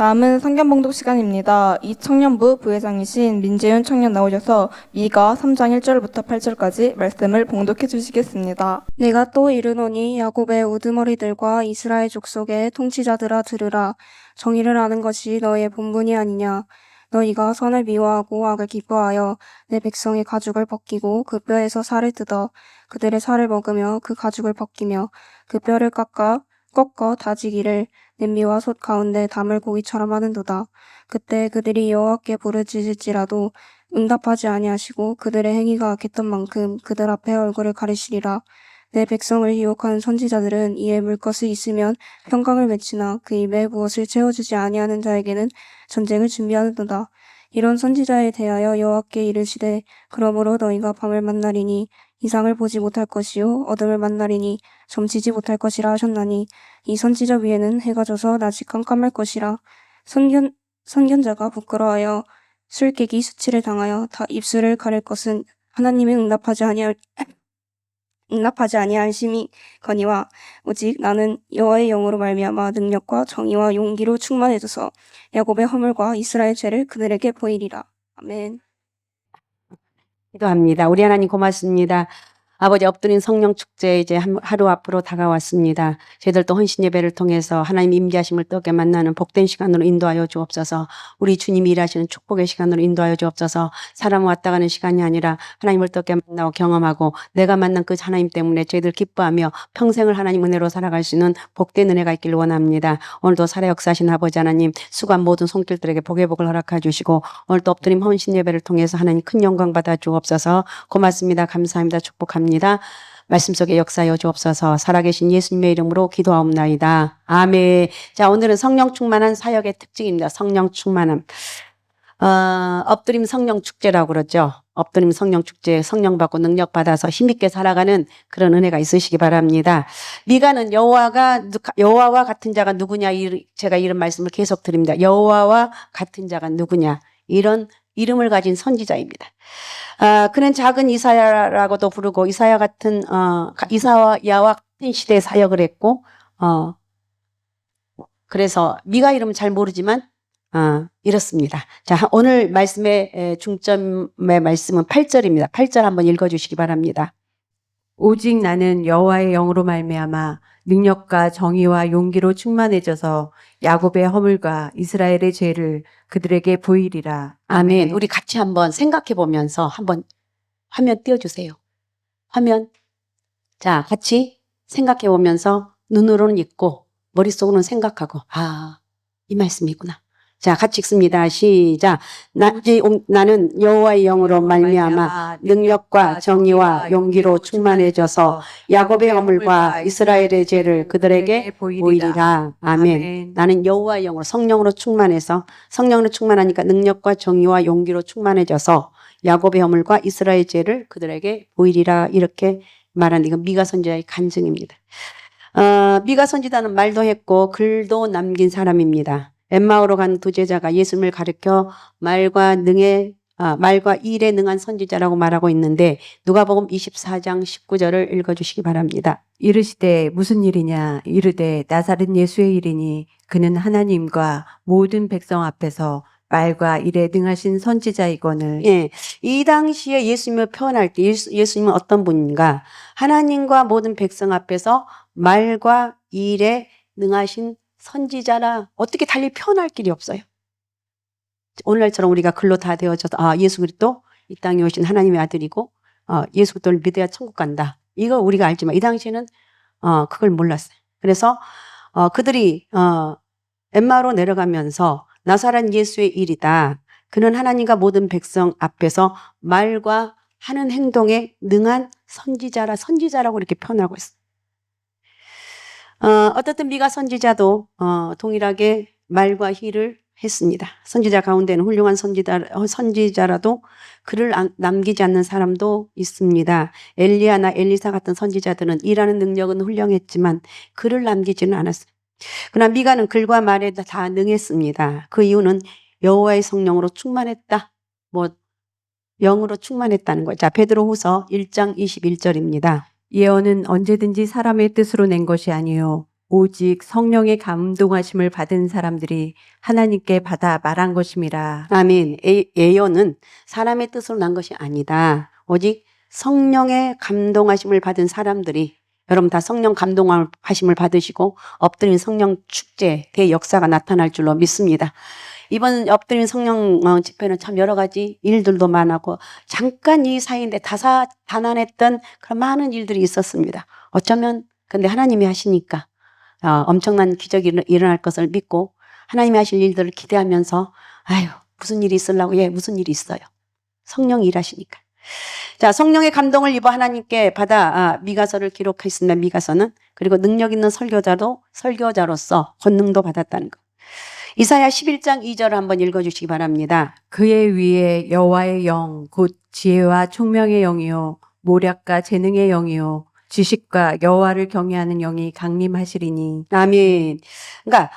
다음은 성경봉독 시간입니다. 이 청년부 부회장이신 민재윤 청년 나오셔서 미가 3장 1절부터 8절까지 말씀을 봉독해 주시겠습니다. 내가 또 이르노니 야곱의 우두머리들과 이스라엘 족속의 통치자들아 들으라 정의를 아는 것이 너의 본분이 아니냐 너희가 선을 미워하고 악을 기뻐하여 내 백성의 가죽을 벗기고 그 뼈에서 살을 뜯어 그들의 살을 먹으며 그 가죽을 벗기며 그 뼈를 깎아 꺾어 다지기를 냄비와 솥 가운데 담을 고기처럼 하는도다 그때 그들이 여호와께 부르짖을지라도 응답하지 아니하시고 그들의 행위가 악했던 만큼 그들 앞에 얼굴을 가리시리라 내 백성을 유혹하는 선지자들은 이에 물것이 있으면 평강을 외치나 그 입에 무엇을 채워주지 아니하는 자에게는 전쟁을 준비하는도다. 이런 선지자에 대하여 여호와께 이르시되 그러므로 너희가 밤을 만나리니 이상을 보지 못할 것이요 어둠을 만나리니 점치지 못할 것이라 하셨나니 이 선지자 위에는 해가 져서 낮이 깜깜할 것이라. 선견 선견자가 부끄러워하여 술 깨기 수치를 당하여 다 입술을 가릴 것은 하나님의 응답하지 아니할 응답하지 아니할 심이 거니와 오직 나는 여호와의 영으로 말미암아 능력과 정의와 용기로 충만해져서 야곱의 허물과 이스라엘 죄를 그들에게 보이리라. 아멘. 기도합니다. 우리 하나님 고맙습니다. 아버지 엎드린 성령 축제 이제 한- 하루 앞으로 다가왔습니다. 저희들도 헌신 예배를 통해서 하나님 임재하심을 뜨겁게 만나는 복된 시간으로 인도하여 주옵소서. 우리 주님이 일하시는 축복의 시간으로 인도하여 주옵소서. 사람 왔다 가는 시간이 아니라 하나님을 뜨겁게 만나고 경험하고 내가 만난 그 하나님 때문에 저희들 기뻐하며 평생을 하나님 은혜로 살아갈 수 있는 복된 은혜가 있기를 원합니다. 오늘도 살아 역사하신 아버지 하나님 수고한 모든 손길들에게 복의 복을 허락해 주시고 오늘도 엎드림 헌신 예배를 통해서 하나님 큰 영광 받아 주옵소서. 고맙습니다. 감사합니다. 축복합니다. 말씀 속에 역사여 주옵소서. 살아계신 예수님의 이름으로 기도하옵나이다. 아멘. 자, 오늘은 성령 충만한 사역의 특징입니다. 성령 충만함. 어, 엎드림 성령 축제라고 그러죠. 엎드림 성령 축제, 성령 받고 능력 받아서 힘있게 살아가는 그런 은혜가 있으시기 바랍니다. 미가는 여호와가 누- 여호와와 같은 자가 누구냐 이- 제가 이런 말씀을 계속 드립니다. 여호와와 같은 자가 누구냐 이런 이름을 가진 선지자입니다. 아, 그는 작은 이사야라고도 부르고 이사야 같은 어 이사야와 같은 시대에 사역을 했고 어 그래서 미가 이름은 잘 모르지만 어, 이렇습니다. 자, 오늘 말씀의 에, 중점의 말씀은 8절입니다. 8절 한번 읽어 주시기 바랍니다. 오직 나는 여호와의 영으로 말미암아 능력과 정의와 용기로 충만해져서 야곱의 허물과 이스라엘의 죄를 그들에게 보이리라. 아멘. 우리 같이 한번 생각해 보면서 한번 화면 띄워 주세요. 화면. 자, 같이 생각해 보면서 눈으로는 읽고 머릿속으로는 생각하고 아, 이 말씀이구나. 자, 같이 읽습니다. 시작. 나, 이- 나는 여호와의 영으로 말미암아 능력과 정의와 용기로 충만해져서 야곱의 허물과 이스라엘의 죄를 그들에게 보이리라. 아멘. 나는 여호와의 영으로 성령으로 충만해서 성령으로 충만하니까 능력과 정의와 용기로 충만해져서 야곱의 허물과 이스라엘 죄를 그들에게 보이리라 이렇게 말한 이건 미가 선지자의 간증입니다. 어, 미가 선지자는 말도 했고 글도 남긴 사람입니다. 엠마오로 간 두 제자가 예수님을 가르쳐 말과 능에 아, 말과 일에 능한 선지자라고 말하고 있는데 누가복음 24장 19절을 읽어 주시기 바랍니다. 이르시되 무슨 일이냐 이르되 나사렛 예수의 일이니 그는 하나님과 모든 백성 앞에서 말과 일에 능하신 선지자이거늘 예, 이 당시에 예수님을 표현할 때 예수, 예수님은 어떤 분인가? 하나님과 모든 백성 앞에서 말과 일에 능하신 선지자라 어떻게 달리 표현할 길이 없어요. 오늘날처럼 우리가 글로 다 되어져서 아 예수 그리스도 이 땅에 오신 하나님의 아들이고 어, 예수 그리스도를 믿어야 천국 간다. 이거 우리가 알지만 이 당시에는 어, 그걸 몰랐어요. 그래서 어, 그들이 어, 엠마로 내려가면서 나사렛 예수의 일이다. 그는 하나님과 모든 백성 앞에서 말과 하는 행동에 능한 선지자라 선지자라고 이렇게 표현하고 있어요. 어, 어떻든 미가 선지자도 어, 동일하게 말과 희를 했습니다. 선지자 가운데는 훌륭한 선지자, 어, 선지자라도 글을 안- 남기지 않는 사람도 있습니다. 엘리야나 엘리사 같은 선지자들은 일하는 능력은 훌륭했지만 글을 남기지는 않았어요. 그러나 미가는 글과 말에 다 능했습니다. 그 이유는 여호와의 성령으로 충만했다. 뭐 영으로 충만했다는 거죠. 자, 베드로후서 1장 21절입니다. 예언은 언제든지 사람의 뜻으로 낸 것이 아니요 오직 성령의 감동하심을 받은 사람들이 하나님께 받아 말한 것임이라. 아멘. 예- 예언은 사람의 뜻으로 난 것이 아니다. 오직 성령의 감동하심을 받은 사람들이 여러분 다 성령 감동하심을 받으시고 엎드린 성령 축제 대역사가 나타날 줄로 믿습니다. 이번 엎드린 성령 어, 집회는 참 여러 가지 일들도 많았고 잠깐 이 사이인데 다사다난했던 그런 많은 일들이 있었습니다. 어쩌면 근데 하나님이 하시니까 어, 엄청난 기적이 일- 일어날 것을 믿고 하나님이 하실 일들을 기대하면서 아유 무슨 일이 있으려고 예 무슨 일이 있어요. 성령이 일하시니까. 자 성령의 감동을 입어 하나님께 받아 아, 미가서를 기록했습니다. 미가서는 그리고 능력 있는 설교자도 설교자로서 권능도 받았다는 것. 이사야 11장 2절을 한번 읽어 주시기 바랍니다. 그의 위에 여호와의 영, 곧 지혜와 총명의 영이요, 모략과 재능의 영이요, 지식과 여호와를 경외하는 영이 강림하시리니. 아멘. 그러니까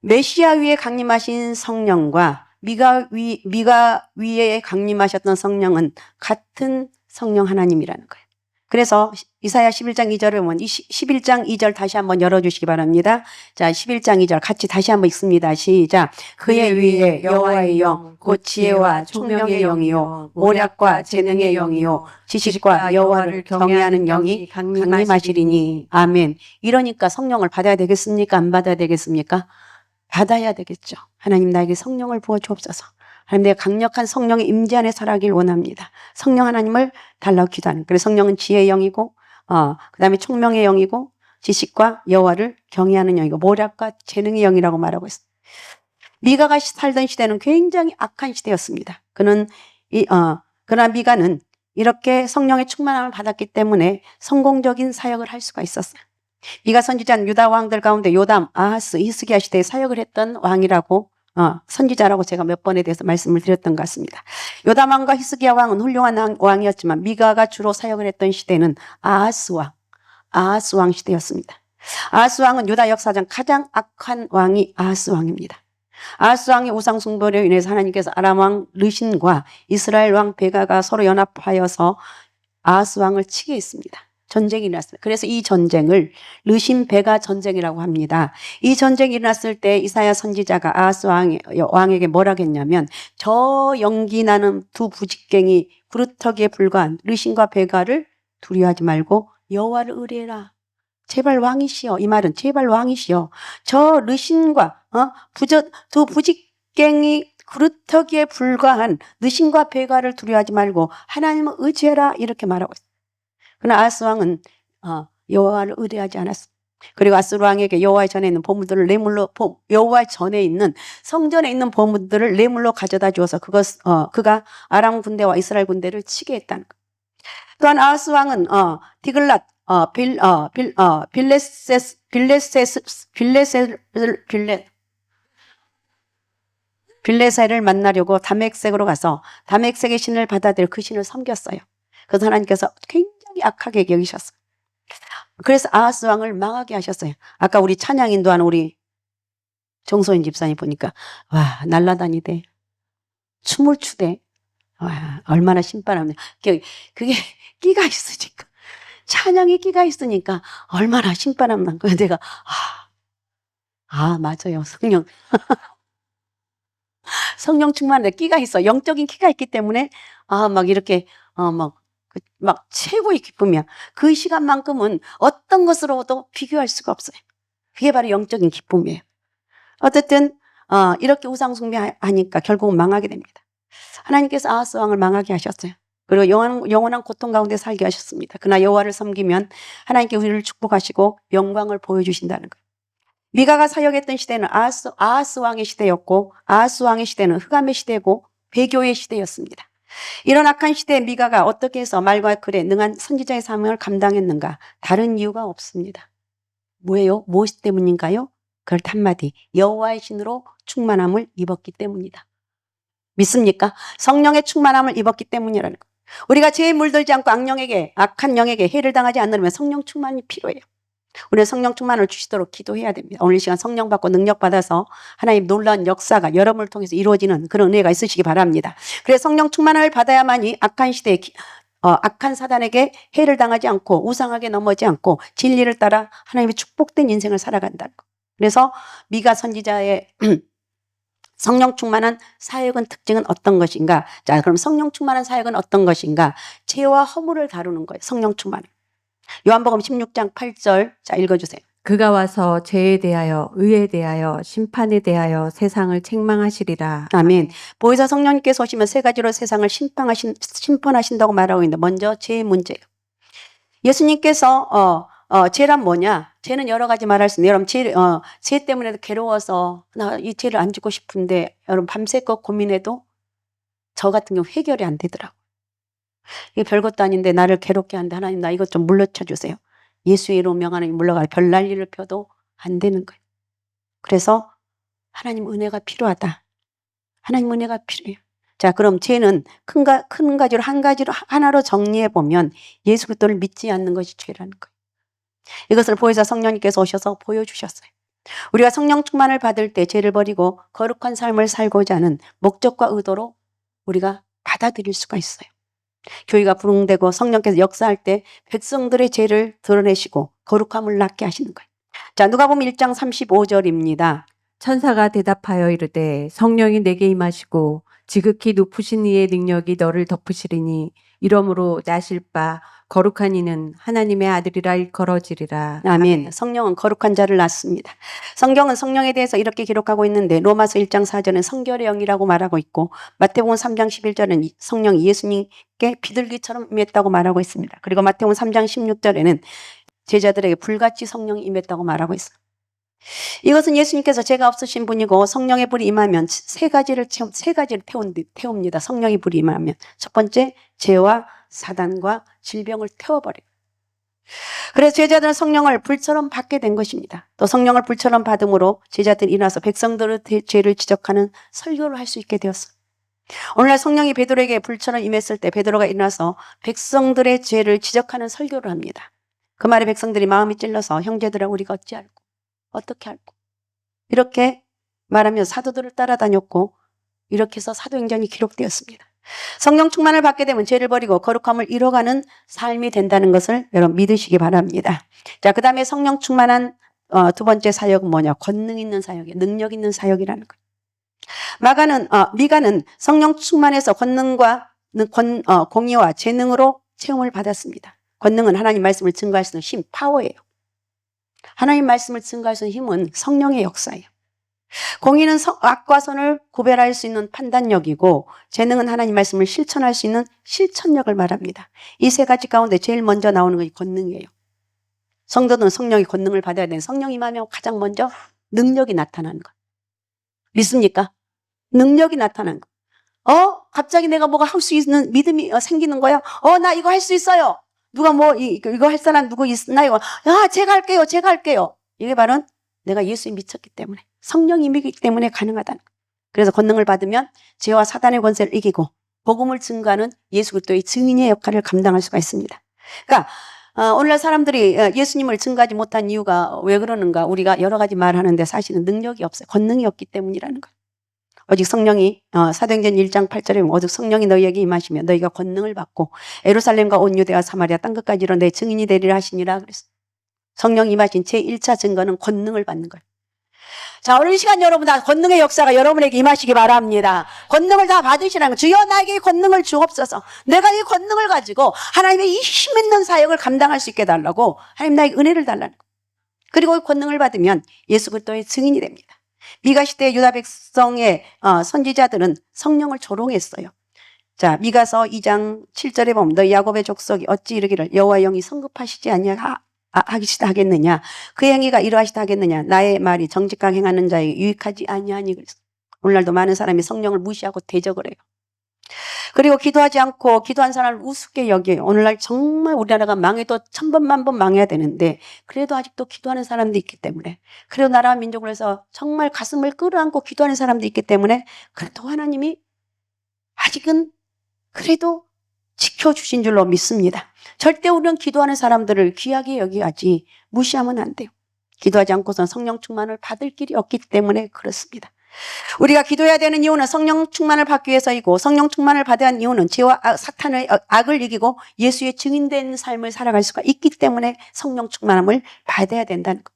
메시아 위에 강림하신 성령과 미가 위 미가 위에 강림하셨던 성령은 같은 성령 하나님이라는 거예요. 그래서 이사야 11장 2절을 보면 이 11장 2절 다시 한번 열어주시기 바랍니다. 자, 11장 2절 같이 다시 한번 읽습니다. 시작. 그의 위에 여호와의 영, 곧 지혜와 총명의 영이요, 모략과 재능의 영이요, 지식과 여호와를 경외하는 영이 강림하시리니. 아멘. 이러니까 성령을 받아야 되겠습니까? 안 받아야 되겠습니까? 받아야 되겠죠. 하나님 나에게 성령을 부어 주옵소서. 하나님 내가 강력한 성령의 임재 안에 살아가길 원합니다. 성령 하나님을 달라고 기도하는. 그래서 성령은 지혜의 영이고, 어, 그 다음에 총명의 영이고, 지식과 여호와를 경외하는 영이고, 모략과 재능의 영이라고 말하고 있습니다. 미가가 시- 살던 시대는 굉장히 악한 시대였습니다. 그는 이, 어, 그러나 미가는 이렇게 성령의 충만함을 받았기 때문에 성공적인 사역을 할 수가 있었어요. 미가 선지자는 유다 왕들 가운데 요담, 아하스, 히스기야 시대에 사역을 했던 왕이라고 어, 선지자라고 제가 몇 번에 대해서 말씀을 드렸던 것 같습니다. 요담 왕과 히스기야 왕은 훌륭한 왕- 왕이었지만 미가가 주로 사역을 했던 시대는 아하스 왕, 아하스 왕 시대였습니다. 아하스 왕은 유다 역사상 가장 악한 왕이 아하스 왕입니다. 아하스 왕의 우상 숭배로 인해서 하나님께서 아람 왕 르신과 이스라엘 왕 베가가 서로 연합하여서 아하스 왕을 치게 했습니다. 전쟁이 일어났어요. 그래서 이 전쟁을 르신 베가 전쟁이라고 합니다. 이 전쟁이 일어났을 때 이사야 선지자가 아하스 왕, 왕에게 뭐라고 했냐면 저 연기 나는 두 부직갱이 그루터기에 불과한 르신과 베가를 두려워하지 말고 여호와를 의뢰해라. 제발 왕이시여. 이 말은 제발 왕이시여. 저 르신과 어? 부저, 두 부직갱이 그루터기에 불과한 르신과 베가를 두려워하지 말고 하나님을 의지해라 이렇게 말하고 있어요. 그러나 아하스 왕은 어, 여호와를 의뢰하지 않았어. 그리고 아스루 왕에게 여호와의 전에 있는 보물들을 뇌물로 보- 여호와의 전에 있는 성전에 있는 보물들을 뇌물로 가져다 주어서 그것 어, 그가 아람 군대와 이스라엘 군대를 치게 했다는 것. 또한 아하스 왕은 어, 디글랏 어, 빌, 어, 빌, 어, 빌레세스, 빌레세스, 빌레세, 빌레, 빌레세를 만나려고 다맥색으로 가서 다맥색의 신을 받아들여 그 신을 섬겼어요. 그래서 하나님께서 굉장히 악하게 여기셨어요. 그래서 아하스 왕을 망하게 하셨어요. 아까 우리 찬양 인도하는 우리 정소인 집사님 보니까 와 날라다니대. 춤을 추대. 와 얼마나 신바람네 그게, 그게 끼가 있으니까. 찬양에 끼가 있으니까 얼마나 신바람 난 거야. 내가 아, 아 맞아요. 성령. 성령 충만한데 끼가 있어. 영적인 끼가 있기 때문에 아 막 이렇게 어막 그 막 최고의 기쁨이야. 그 시간만큼은 어떤 것으로도 비교할 수가 없어요. 그게 바로 영적인 기쁨이에요. 어쨌든 어, 이렇게 우상 숭배하니까 결국은 망하게 됩니다. 하나님께서 아하스 왕을 망하게 하셨어요. 그리고 영원한, 영원한 고통 가운데 살게 하셨습니다. 그러나 여호와를 섬기면 하나님께 우리를 축복하시고 영광을 보여주신다는 거예요. 미가가 사역했던 시대는 아하스, 아하스 왕의 시대였고 아하스 왕의 시대는 흑암의 시대고 배교의 시대였습니다. 이런 악한 시대에 미가가 어떻게 해서 말과 글에 능한 선지자의 사명을 감당했는가? 다른 이유가 없습니다. 뭐예요? 무엇 때문인가요? 그걸 한마디 여호와의 신으로 충만함을 입었기 때문이다. 믿습니까? 성령의 충만함을 입었기 때문이라는 거. 우리가 죄에 물들지 않고 악령에게 악한 영에게 해를 당하지 않으려면 성령 충만이 필요해요. 우리는 성령 충만을 주시도록 기도해야 됩니다. 오늘 이 시간 성령 받고 능력 받아서 하나님 놀라운 역사가 여러분을 통해서 이루어지는 그런 은혜가 있으시기 바랍니다. 그래서 성령 충만을 받아야만이 악한 시대에 기- 어, 악한 사단에게 해를 당하지 않고 우상하게 넘어지 않고 진리를 따라 하나님의 축복된 인생을 살아간다는 거. 그래서 미가 선지자의 성령 충만한 사역은 특징은 어떤 것인가? 자, 그럼 성령 충만한 사역은 어떤 것인가? 죄와 허물을 다루는 거예요. 성령 충만. 요한복음 16장 8절. 자, 읽어주세요. 그가 와서 죄에 대하여 의에 대하여 심판에 대하여 세상을 책망하시리라. 아멘. 보혜사 성령님께서 오시면 세 가지로 세상을 심판하신, 심판하신다고 말하고 있는데, 먼저 죄의 문제예요. 예수님께서, 어, 어, 죄란 뭐냐? 죄는 여러 가지 말할 수 있는데, 여러분, 죄, 어, 죄 때문에 괴로워서, 나 이 죄를 안 짓고 싶은데, 여러분, 밤새껏 고민해도 저 같은 경우 해결이 안 되더라고. 이게 별것도 아닌데, 나를 괴롭게 하는데, 하나님, 나 이것 좀 물러쳐 주세요. 예수의 이름 명하나님 물러가 별 난리를 펴도 안 되는 거예요. 그래서 하나님 은혜가 필요하다. 하나님 은혜가 필요해요. 자, 그럼 죄는 큰, 가, 큰 가지로 한 가지로 하나로 정리해 보면 예수 그리스도를 믿지 않는 것이 죄라는 거예요. 이것을 보혜사 성령님께서 오셔서 보여주셨어요. 우리가 성령 충만을 받을 때 죄를 버리고 거룩한 삶을 살고자 하는 목적과 의도로 우리가 받아들일 수가 있어요. 교회가 부흥되고 성령께서 역사할 때 백성들의 죄를 드러내시고 거룩함을 낳게 하시는 거예요. 자, 누가 보면 1장 35절입니다. 천사가 대답하여 이르되 성령이 내게 임하시고 지극히 높으신 이의 능력이 너를 덮으시리니 이러므로 나실 바 거룩한 이는 하나님의 아들이라 일컬어지리라. 아멘. 성령은 거룩한 자를 낳습니다. 성경은 성령에 대해서 이렇게 기록하고 있는데 로마서 1장 4절은 성결의 영이라고 말하고 있고 마태복음 3장 11절은 성령 예수님께 비둘기처럼 임했다고 말하고 있습니다. 그리고 마태복음 3장 16절에는 제자들에게 불같이 성령이 임했다고 말하고 있어요. 이것은 예수님께서 죄가 없으신 분이고 성령의 불이 임하면 세 가지를 채우, 세 가지를 태운, 태웁니다. 성령의 불이 임하면 첫 번째 죄와 사단과 질병을 태워버려요. 그래서 제자들은 성령을 불처럼 받게 된 것입니다. 또 성령을 불처럼 받음으로 제자들이 일어나서 백성들의 대- 죄를 지적하는 설교를 할 수 있게 되었어요. 오늘날 성령이 베드로에게 불처럼 임했을 때 베드로가 일어나서 백성들의 죄를 지적하는 설교를 합니다. 그 말에 백성들이 마음이 찔러서 형제들아 우리가 어찌 알고 어떻게 알고 이렇게 말하며 사도들을 따라다녔고 이렇게 해서 사도행전이 기록되었습니다. 성령 충만을 받게 되면 죄를 버리고 거룩함을 이뤄가는 삶이 된다는 것을 여러분 믿으시기 바랍니다. 자, 그 다음에 성령 충만한 어, 두 번째 사역은 뭐냐? 권능 있는 사역이에요. 능력 있는 사역이라는 거예요. 마가는, 어, 미가는 성령 충만해서 권능과 능- 권, 어, 공의와 재능으로 체험을 받았습니다. 권능은 하나님 말씀을 증거할 수 있는 힘, 파워예요. 하나님 말씀을 있는 힘은 성령의 역사예요. 공의는 성- 악과 선을 구별할 수 있는 판단력이고 재능은 하나님 말씀을 실천할 수 있는 실천력을 말합니다. 이 세 가지 가운데 제일 먼저 나오는 것이 권능이에요. 성도는 성령의 권능을 받아야 되는 성령이 임하면 가장 먼저 능력이 나타나는 것. 믿습니까? 능력이 나타나는 것. 어? 갑자기 내가 뭐가 할 수 있는 믿음이 어, 생기는 거야? 어, 나 이거 할 수 있어요. 누가 뭐, 이, 이거 할 사람 누구 있나요? 야, 제가 할게요. 제가 할게요. 이게 바로 내가 예수에 미쳤기 때문에 성령이 이기 때문에 가능하다는 거예요. 그래서 권능을 받으면 죄와 사단의 권세를 이기고 복음을 증거하는 예수 그리스도의 증인의 역할을 감당할 수가 있습니다. 그러니까 어, 오늘날 사람들이 어, 예수님을 증거하지 못한 이유가 왜 그러는가? 우리가 여러 가지 말하는데 사실은 능력이 없어요. 권능이 없기 때문이라는 거예요. 오직 성령이 어, 사도행전 1장 8절에 보면 오직 성령이 너희에게 임하시면 너희가 권능을 받고 에루살렘과 온 유대와 사마리아 땅 끝까지로 내 증인이 되리라 하시니라 그랬어. 성령 임하신 제 1차 증거는 권능을 받는 거예요. 자, 오늘 이 시간 여러분 다 권능의 역사가 여러분에게 임하시기 바랍니다. 권능을 다 받으시라는 거. 주여 나에게 이 권능을 주옵소서. 내가 이 권능을 가지고 하나님의 이 힘 있는 사역을 감당할 수 있게 달라고 하나님 나에게 은혜를 달라는 거. 그리고 이 권능을 받으면 예수 그리스도의 증인이 됩니다. 미가 시대 유다 백성의 어, 선지자들은 성령을 조롱했어요. 자, 미가서 2장 7절에 보면 너 야곱의 족속이 어찌 이르기를 여호와 영이 성급하시지 아니하 아, 하기시다 하겠느냐 그 행위가 이러하시다 하겠느냐 나의 말이 정직하게 행하는 자에게 유익하지 아니하니 그랬어. 오늘날도 많은 사람이 성령을 무시하고 대적을 해요. 그리고 기도하지 않고 기도한 사람을 우습게 여겨요. 오늘날 정말 우리나라가 망해도 천번만 번 망해야 되는데 그래도 아직도 기도하는 사람도 있기 때문에 그래도 나라와 민족을 해서 정말 가슴을 끌어안고 기도하는 사람도 있기 때문에 그래도 하나님이 아직은 그래도 지켜주신 줄로 믿습니다. 절대 우리는 기도하는 사람들을 귀하게 여기야지 무시하면 안 돼요. 기도하지 않고선 성령 충만을 받을 길이 없기 때문에 그렇습니다. 우리가 기도해야 되는 이유는 성령 충만을 받기 위해서이고 성령 충만을 하는 이유는 죄와 악- 사탄의 악- 악을 이기고 예수의 증인된 삶을 살아갈 수가 있기 때문에 성령 충만함을 받아야 된다는 거.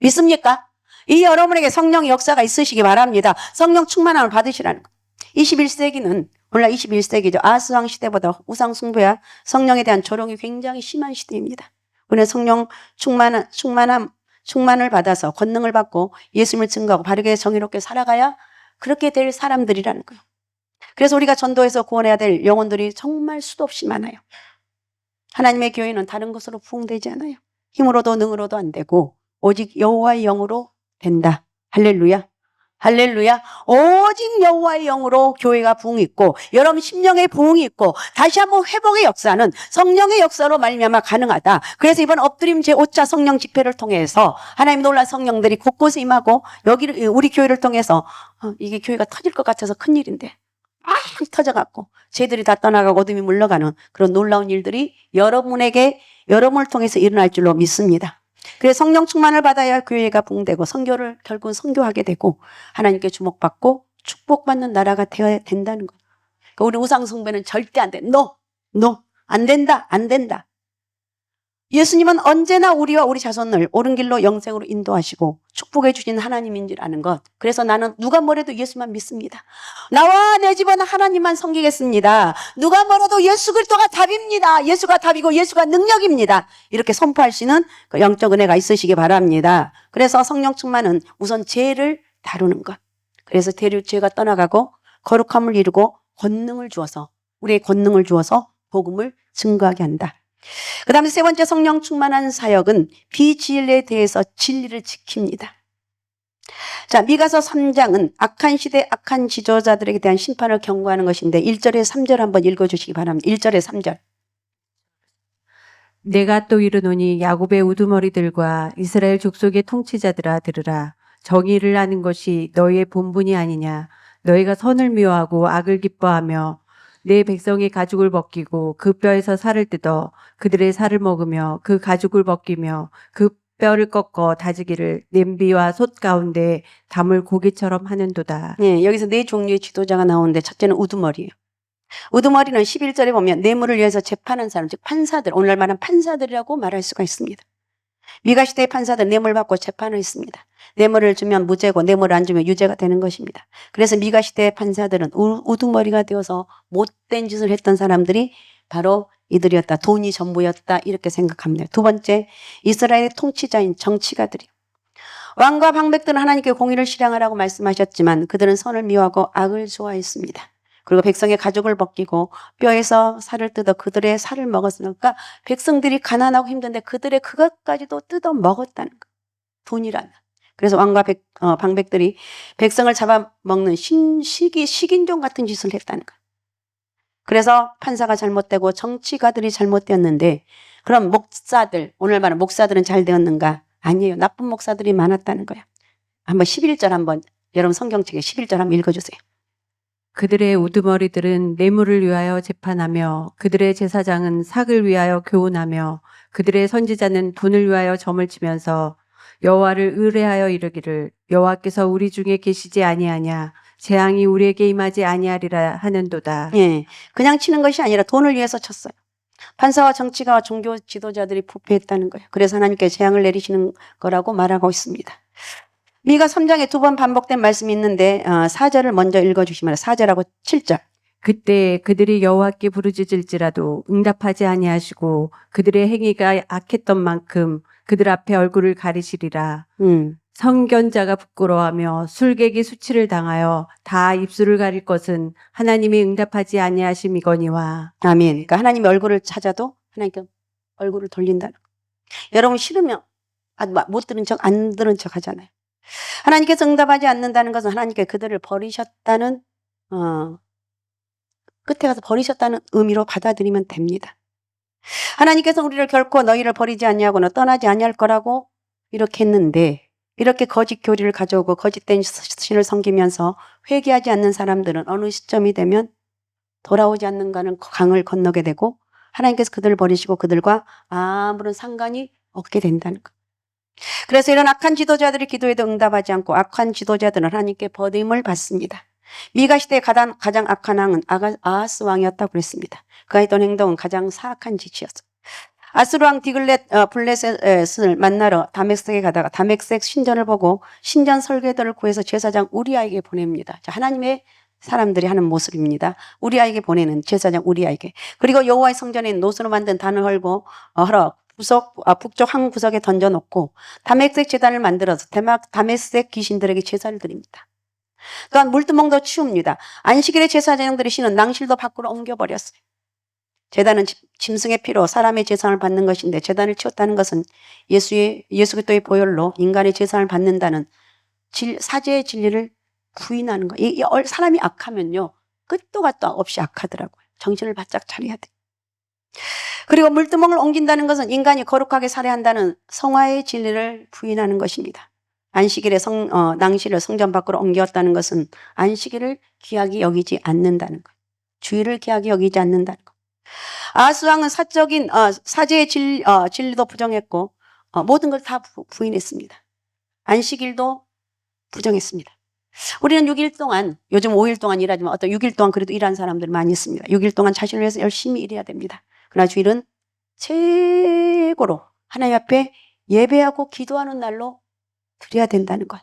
믿습니까? 이 여러분에게 성령 역사가 있으시기 바랍니다. 성령 충만함을 받으시라는 거. 21세기는 오늘날 21세기죠. 아스왕 시대보다 우상 숭배와 성령에 대한 조롱이 굉장히 심한 시대입니다. 우리는 성령 충만 충만함 충만을 받아서 권능을 받고 예수님을 증거하고 바르게 정의롭게 살아가야 그렇게 될 사람들이라는 거예요. 그래서 우리가 전도해서 구원해야 될 영혼들이 정말 수도 없이 많아요. 하나님의 교회는 다른 것으로 부흥되지 않아요. 힘으로도 능으로도 안 되고 오직 여호와의 영으로 된다. 할렐루야. 할렐루야. 오직 여호와의 영으로 교회가 부흥이 있고 여러분 심령의 부흥이 있고 다시 한번 회복의 역사는 성령의 역사로 말미암아 가능하다. 그래서 이번 엎드림 제5차 성령 집회를 통해서 하나님 놀란 성령들이 곳곳에 임하고 여기 우리 교회를 통해서 어, 이게 교회가 터질 것 같아서 큰 일인데 막 터져갖고 쟤들이 다 떠나가고 어둠이 물러가는 그런 놀라운 일들이 여러분에게 여러분을 통해서 일어날 줄로 믿습니다. 그래서 성령 충만을 받아야 교회가 붕되고 성교를 결국은 성교하게 되고 하나님께 주목받고 축복받는 나라가 되어야 된다는 거. 그러니까 우리 우상 숭배는 절대 안 돼. No, no, 안 된다, 안 된다. 예수님은 언제나 우리와 우리 자손을 옳은 길로 영생으로 인도하시고 축복해 주신 하나님인 줄 아는 것. 그래서 나는 누가 뭐래도 예수만 믿습니다. 나와 내 집은 하나님만 섬기겠습니다. 누가 뭐래도 예수 그리스도가 답입니다. 예수가 답이고 예수가 능력입니다. 이렇게 선포하시는 그 영적 은혜가 있으시기 바랍니다. 그래서 성령 충만은 우선 죄를 다루는 것. 그래서 대류 죄가 떠나가고 거룩함을 이루고 권능을 주어서 우리의 권능을 주어서 복음을 증거하게 한다. 그 다음에 세 번째 성령 충만한 사역은 비진리에 대해서 진리를 지킵니다. 자, 미가서 3장은 악한 시대, 악한 지도자들에게 대한 심판을 경고하는 것인데 1절에 3절 한번 읽어 주시기 바랍니다. 1절에 3절. 내가 또 이르노니 야곱의 우두머리들과 이스라엘 족속의 통치자들아 들으라. 정의를 하는 것이 너희의 본분이 아니냐. 너희가 선을 미워하고 악을 기뻐하며 내 백성의 가죽을 벗기고 그 뼈에서 살을 뜯어 그들의 살을 먹으며 그 가죽을 벗기며 그 뼈를 꺾어 다지기를 냄비와 솥 가운데 담을 고기처럼 하는도다. 예, 여기서 네 종류의 지도자가 나오는데 첫째는 우두머리예요. 우두머리는 11절에 보면 뇌물을 위해서 재판한 사람, 즉 판사들, 오늘날 말하는 판사들이라고 말할 수가 있습니다. 미가 시대의 판사들 뇌물 받고 재판을 했습니다. 뇌물을 주면 무죄고 뇌물을 안 주면 유죄가 되는 것입니다. 그래서 미가 시대의 판사들은 우, 우두머리가 되어서 못된 짓을 했던 사람들이 바로 이들이었다. 돈이 전부였다. 이렇게 생각합니다. 두 번째, 이스라엘의 통치자인 정치가들이 왕과 방백들은 하나님께 공의를 실행하라고 말씀하셨지만 그들은 선을 미워하고 악을 좋아했습니다. 그리고 백성의 가죽을 벗기고 뼈에서 살을 뜯어 그들의 살을 먹었으니까 백성들이 가난하고 힘든데 그들의 그것까지도 뜯어 먹었다는 거. 돈이라는. 그래서 왕과 백, 어, 방백들이 백성을 잡아먹는 신, 시기, 식인종 같은 짓을 했다는 거. 그래서 판사가 잘못되고 정치가들이 잘못되었는데 그럼 목사들, 오늘 말하는 목사들은 잘 되었는가? 아니에요. 나쁜 목사들이 많았다는 거야. 한번 11절 한번 여러분 성경책에 11절 한번 읽어주세요. 그들의 우두머리들은 뇌물을 위하여 재판하며 그들의 제사장은 삭을 위하여 교훈하며 그들의 선지자는 돈을 위하여 점을 치면서 여호와를 의뢰하여 이르기를 여호와께서 우리 중에 계시지 아니하냐 재앙이 우리에게 임하지 아니하리라 하는도다. 예. 그냥 치는 것이 아니라 돈을 위해서 쳤어요. 판사와 정치가와 종교 지도자들이 부패했다는 거예요. 그래서 하나님께 재앙을 내리시는 거라고 말하고 있습니다. 미가 3장에 두 번 반복된 말씀이 있는데 어, 4절을 먼저 읽어주시면 4절하고 7절. 그때 그들이 여호와께 부르짖을지라도 응답하지 아니하시고 그들의 행위가 악했던 만큼 그들 앞에 얼굴을 가리시리라. 음. 성견자가 부끄러워하며 술객이 수치를 당하여 다 입술을 가릴 것은 하나님이 응답하지 아니하심이거니와 아멘. 그러니까 하나님의 얼굴을 찾아도 하나님께 얼굴을 돌린다는 거. 여러분 싫으면 아, 못 들은 척, 안 들은 척 하잖아요. 하나님께서 응답하지 않는다는 것은 하나님께 그들을 버리셨다는 어, 끝에 가서 버리셨다는 의미로 받아들이면 됩니다. 하나님께서 우리를 결코 너희를 버리지 아니하거나 떠나지 아니할 거라고 이렇게 했는데 이렇게 거짓 교리를 가져오고 거짓된 신을 섬기면서 회개하지 않는 사람들은 어느 시점이 되면 돌아오지 않는가는 강을 건너게 되고 하나님께서 그들을 버리시고 그들과 아무런 상관이 없게 된다는 것. 그래서 이런 악한 지도자들이 기도에도 응답하지 않고 악한 지도자들은 하나님께 버림을 받습니다. 미가 시대의 가장, 가장 악한 왕은 아하스 왕이었다고 그랬습니다. 그가 했던 행동은 가장 사악한 짓이었어요. 아스루 왕 디글렛 어, 블레셋을 만나러 다메섹에 가다가 다메섹 신전을 보고 신전 설계도를 구해서 제사장 우리아에게 보냅니다. 자, 하나님의 사람들이 하는 모습입니다. 우리아에게 보내는 제사장 우리아에게. 그리고 여호와의 성전에 있는 노수로 만든 단을 헐고 어, 헐어 구석 아, 북쪽 한 구석에 던져놓고 다메섹 제단을 만들어서 대막 다메섹 귀신들에게 제사를 드립니다. 또한 물두멍도 치웁니다. 안식일에 제사장들이 신은 낭실도 밖으로 옮겨버렸어요. 제단은 짐- 짐승의 피로 사람의 재산을 받는 것인데 재단을 치웠다는 것은 예수의 예수 그리스도의 보혈로 인간의 재산을 받는다는 질- 사제의 진리를 부인하는 거. 사람이 악하면요 끝도 gat도 없이 악하더라고요. 정신을 바짝 차려야 돼. 그리고 물두멍을 옮긴다는 것은 인간이 거룩하게 살아야 한다는 성화의 진리를 부인하는 것입니다. 안식일에 성, 어, 낭시를 성전 밖으로 옮겼다는 것은 안식일을 귀하게 여기지 않는다는 것. 주의를 귀하게 여기지 않는다는 것. 아하스 왕은 사적인 어, 사제의 진, 어, 진리도 부정했고 어, 모든 걸 다 부인했습니다. 안식일도 부정했습니다. 우리는 6일 동안 요즘 5일 동안 일하지만 어떤 6일 동안 그래도 일하는 사람들 많이 있습니다. 6일 동안 자신을 위해서 열심히 일해야 됩니다. 그러나 주일은 최고로 하나님 앞에 예배하고 기도하는 날로 드려야 된다는 것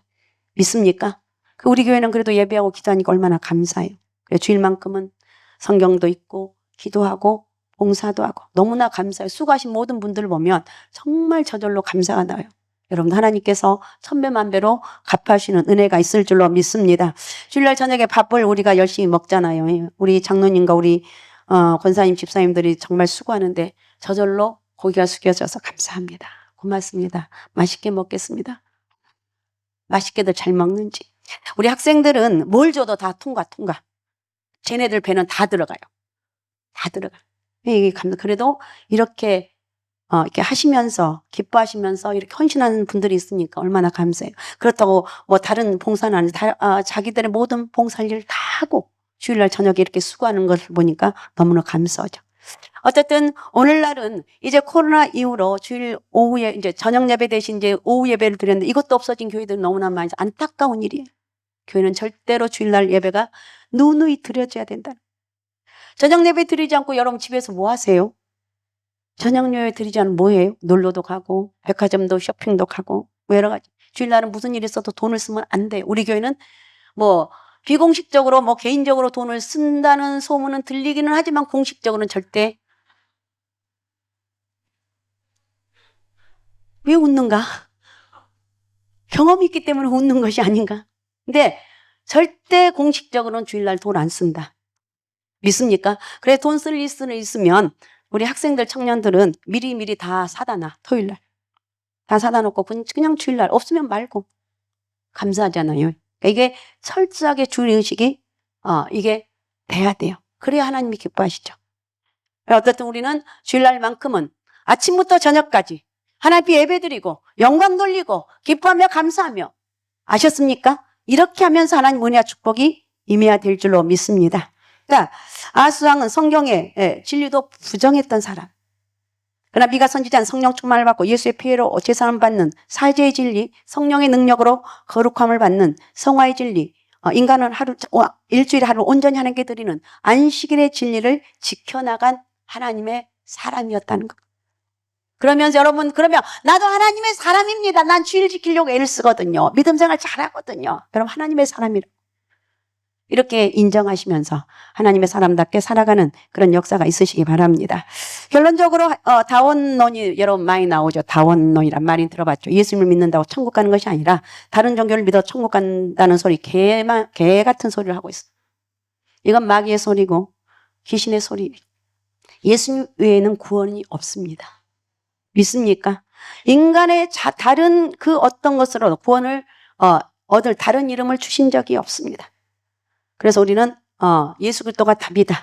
믿습니까? 그 우리 교회는 그래도 예배하고 기도하니까 얼마나 감사해요. 그래 주일만큼은 성경도 읽고 기도하고 봉사도 하고 너무나 감사해요. 수고하신 모든 분들을 보면 정말 저절로 감사가 나요. 여러분 하나님께서 천배만배로 갚아주시는 은혜가 있을 줄로 믿습니다. 주일날 저녁에 밥을 우리가 열심히 먹잖아요. 우리 장로님과 우리 어, 권사님, 집사님들이 정말 수고하는데 저절로 고기가 숙여져서 감사합니다. 고맙습니다. 맛있게 먹겠습니다. 맛있게들 잘 먹는지. 우리 학생들은 뭘 줘도 다 통과, 통과. 쟤네들 배는 다 들어가요. 다 들어가. 그래도 이렇게, 어, 이렇게 하시면서, 기뻐하시면서 이렇게 헌신하는 분들이 있으니까 얼마나 감사해요. 그렇다고 뭐 다른 봉사는 아니지. 다, 아, 자기들의 모든 봉사 일을 다 하고 주일날 저녁에 이렇게 수고하는 것을 보니까 너무나 감사하죠. 어쨌든 오늘날은 이제 코로나 이후로 주일 오후에 이제 저녁 예배 대신 이제 오후 예배를 드렸는데 이것도 없어진 교회들은 너무나 많이 안타까운 일이에요. 교회는 절대로 주일날 예배가 누누이 드려져야 된다. 저녁 예배 드리지 않고 여러분 집에서 뭐 하세요? 저녁 예배 드리지 않으면 뭐 해요? 놀러도 가고 백화점도 쇼핑도 가고 뭐 여러 가지. 주일날은 무슨 일이 있어도 돈을 쓰면 안 돼요. 우리 교회는 뭐 비공식적으로 뭐 개인적으로 돈을 쓴다는 소문은 들리기는 하지만 공식적으로는 절대 왜 웃는가? 경험이 있기 때문에 웃는 것이 아닌가? 근데 절대 공식적으로는 주일날 돈 안 쓴다. 믿습니까? 그래 돈 쓸 일수는 있으면 우리 학생들 청년들은 미리미리 다 사다 놔 토요일날 다 사다 놓고 그냥- 주일날 없으면 말고 감사하잖아요. 그러니까 이게 철저하게 주일 의식이 어 이게 돼야 돼요. 그래야 하나님이 기뻐하시죠. 어쨌든 우리는 주일날만큼은 아침부터 저녁까지 하나님께 예배드리고 영광 돌리고 기뻐하며 감사하며 아셨습니까? 이렇게 하면서 하나님 은혜와 축복이 임해야 될 줄로 믿습니다. 그러니까 아스왕은 성경의 예, 진리도 부정했던 사람. 그러나 미가 선지자는 성령 충만을 받고 예수의 피해로 제사함 받는 사제의 진리, 성령의 능력으로 거룩함을 받는 성화의 진리, 어, 인간은 하루 어, 일주일에 하루 온전히 하나님께 드리는 안식일의 진리를 지켜나간 하나님의 사람이었다는 것. 그러면서 여러분 그러면 나도 하나님의 사람입니다. 난 주일 지키려고 애를 쓰거든요. 믿음 생활 잘하거든요. 여러분 하나님의 사람이라고. 이렇게 인정하시면서 하나님의 사람답게 살아가는 그런 역사가 있으시기 바랍니다. 결론적으로 어, 다원론이 여러분 많이 나오죠. 다원론이란 말이 들어봤죠. 예수님을 믿는다고 천국 가는 것이 아니라 다른 종교를 믿어 천국 간다는 소리 개만 개 같은 소리를 하고 있어. 이건 마귀의 소리고 귀신의 소리. 예수님 외에는 구원이 없습니다. 믿습니까? 인간의 자, 다른 그 어떤 것으로 구원을 어, 얻을 다른 이름을 주신 적이 없습니다. 그래서 우리는 어, 예수 그리스도가 답이다.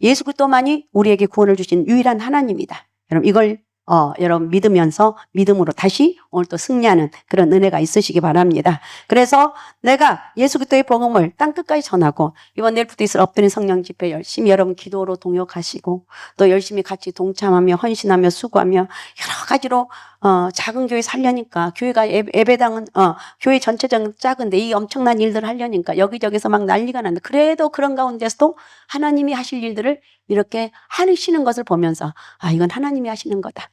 예수 그리스도만이 우리에게 구원을 주신 유일한 하나님이다. 여러분 이걸 어, 여러분 믿으면서 믿음으로 다시 오늘 또 승리하는 그런 은혜가 있으시기 바랍니다. 그래서 내가 예수 그리스도의 복음을 땅 끝까지 전하고 이번 내일부터 있을 엎드린 성령 집회 열심히 여러분 기도로 동역하시고 또 열심히 같이 동참하며 헌신하며 수고하며 여러 가지로 어, 작은 교회 살려니까 교회가 예- 예배당은 어, 교회 전체적인 작은데 이 엄청난 일들을 하려니까 여기저기서 막 난리가 났는데 그래도 그런 가운데서도 하나님이 하실 일들을 이렇게 하시는 것을 보면서 아 이건 하나님이 하시는 거다.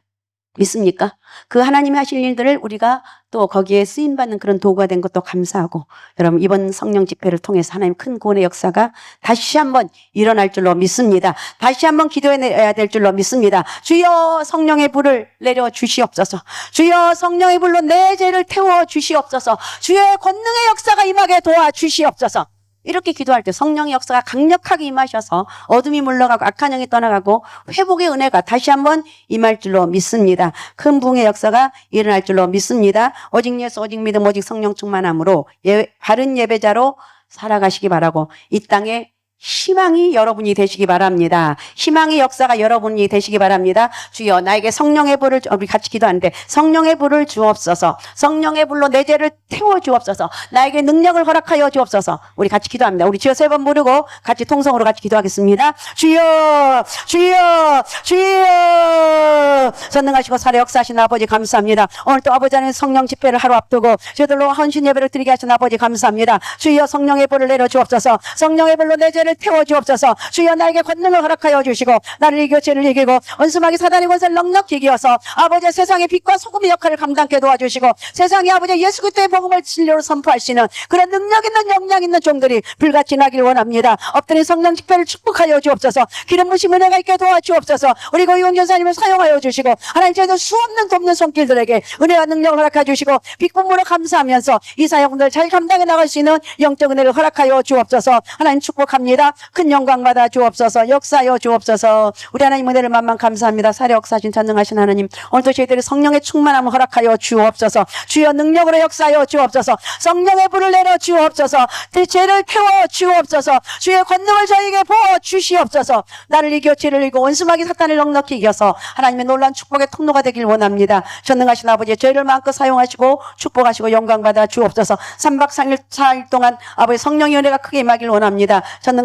믿습니까? 그 하나님이 하실 일들을 우리가 또 거기에 쓰임 받는 그런 도구가 된 것도 감사하고 여러분 이번 성령 집회를 통해서 하나님 큰 구원의 역사가 다시 한번 일어날 줄로 믿습니다. 다시 한번 기도해야 될 줄로 믿습니다. 주여 성령의 불을 내려 주시옵소서. 주여 성령의 불로 내 죄를 태워 주시옵소서. 주의 권능의 역사가 임하게 도와 주시옵소서. 이렇게 기도할 때 성령의 역사가 강력하게 임하셔서 어둠이 물러가고 악한 영이 떠나가고 회복의 은혜가 다시 한번 임할 줄로 믿습니다. 큰 부흥의 역사가 일어날 줄로 믿습니다. 오직 예수, 오직 믿음, 오직 성령 충만함으로 예, 바른 예배자로 살아가시기 바라고 이 땅에 희망이 여러분이 되시기 바랍니다. 희망의 역사가 여러분이 되시기 바랍니다. 주여 나에게 성령의 불을 주- 우리 같이 기도하는데 성령의 불을 주옵소서. 성령의 불로 내 죄를 태워 주옵소서. 나에게 능력을 허락하여 주옵소서. 우리 같이 기도합니다. 우리 주여 세 번 부르고 같이 통성으로 같이 기도하겠습니다. 주여 주여 주여 선능하시고 살아 역사하신 아버지 감사합니다. 오늘 또 아버지 안에 성령 집회를 하루 앞두고 저들로 헌신 예배를 드리게 하신 아버지 감사합니다. 주여 성령의 불을 내려 주옵소서. 성령의 불로 내 죄를 태워 주옵소서. 주여 나에게 권능을 허락하여 주시고 나를 이겨 죄를 이기고 원수마귀 사단의 권세를 넉넉히 이기어서 아버지 세상의 빛과 소금의 역할을 감당케 도와주시고 세상에 아버지 예수 그리스도의 복음을 진리로 선포하시는 그런 능력 있는 역량 있는 종들이 불같이 나길 원합니다. 엎드린 성령 집회를 축복하여 주옵소서. 기름 부심 은혜가 있게 도와주옵소서. 우리 고위원 전사님을 사용하여 주시고 하나님 저희도 수없는 돕는 손길들에게 은혜와 능력을 허락해 주시고 빅분무로 감사하면서 이 사역들 잘 감당해 나갈 수 있는 영적 은혜를 허락하여 주옵소서. 하나님 축복합니다. 큰 영광 받아 주옵소서. 역사하여 주옵소서. 우리 하나님 은혜를 만만 감사합니다. 사례 역사하신 전능하신 하나님 오늘도 저희들이 성령의 충만함을 허락하여 주옵소서. 주여 능력으로 역사하여 주옵소서. 성령의 불을 내려 주옵소서. 내 죄를 태워 주옵소서. 주의 권능을 저에게 부어 주시옵소서. 나를 이겨 죄를 이기고 원수마귀 사탄을 넉넉히 이겨서 하나님의 놀란 축복의 통로가 되길 원합니다. 전능하신 아버지 죄를 마음껏 사용하시고 축복하시고 영광 받아 주옵소서. 3박 4일, 4일 동안 아버지 성령의 은혜가 크게 임하길 원합니다.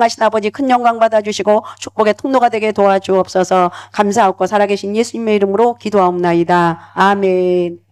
전능하신 아버지 큰 영광 받아 주시고 축복의 통로가 되게 도와주옵소서. 감사하고 살아계신 예수님의 이름으로 기도하옵나이다. 아멘.